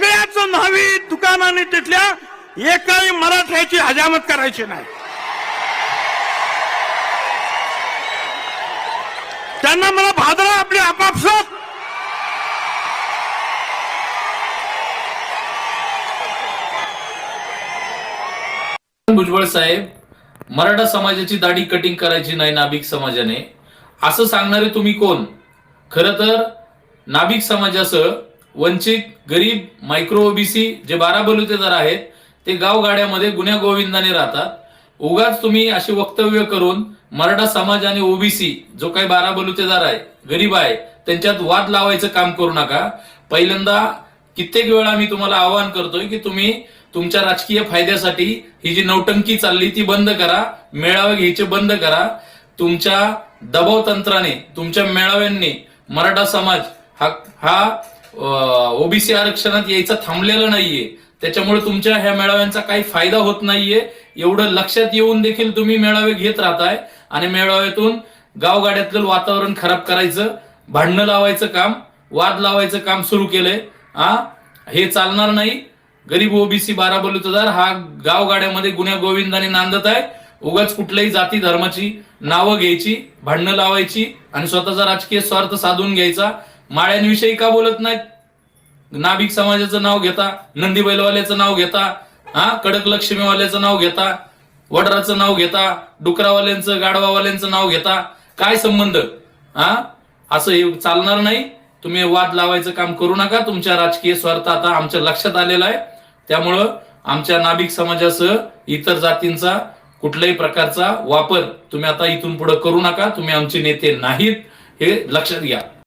सगळ्याच न्हावी दुकानाने तिथल्या एकाही मराठ्याची हजामत करायची नाही. त्यांना मला भादरा आपली आपापसात. भुजबळ साहेब मराठा समाजाची दाढी कटिंग करायची नाही नाभिक समाजाने. असं सांगणारे तुम्ही कोण? खर तर नाभिक समाजासह वंचित गरीब मायक्रो ओबीसी जे बारा बलुतेदार आहेत ते गावगाड्यामध्ये गुन्ह्या गोविंदाने राहतात. उगाच तुम्ही अशी वक्तव्य करून मराठा समाज आणि ओबीसी जो काही बारा बलुतेदार आहे गरीब आहे त्यांच्यात वाद लावायचं काम करू नका. पहिल्यांदा कित्येक वेळा मी तुम्हाला आवाहन करतोय की तुम्ही तुमच्या राजकीय फायद्यासाठी ही जी नौटंकी चालली ती बंद करा मेळावे घ्यायचे बंद करा. तुमच्या दबाव तंत्राने तुमच्या मेळाव्यांनी मराठा समाज हा हा ओबीसी आरक्षणात यायचं थांबलेलं नाहीये. त्याच्यामुळे तुमच्या ह्या मेळाव्यांचा काही फायदा होत नाहीये. एवढं लक्षात येऊन देखील तुम्ही मेळावे घेत राहताय. आणि मेळाव्यातून गावगाड्यातलं वातावरण खराब करायचं भांडणं लावायचं काम वाद लावायचं काम सुरू केलंय. हा हे चालणार नाही. गरीब ओबीसी बारा बलुतदार हा गावगाड्यामध्ये गुन्ह्या गोविंदाने नांदत आहे उगाच कुठल्याही जाती धर्माची नावं घ्यायची भांडणं लावायची आणि स्वतःचा राजकीय स्वार्थ साधून घ्यायचा. माळ्यांविषयी का बोलत नाहीत? नाभिक समाजाचं नाव घेता नंदी बैलवाल्याचं नाव घेता हा? कडक लक्ष्मीवाल्याचं नाव घेता वडराचं नाव घेता डुकरावाल्यांचं गाडवावाल्यांचं नाव घेता काय संबंध? हा? असं हे चालणार नाही. तुम्ही वाद लावायचं काम करू नका. तुमच्या राजकीय स्वार्थ आता आमच्या लक्षात आलेला आहे. त्यामुळं आमच्या नाभिक समाजासह इतर जातींचा कुठल्याही प्रकारचा वापर तुम्ही आता इथून पुढे करू नका. तुम्ही आमचे नेते नाहीत. हे लक्षात घ्या.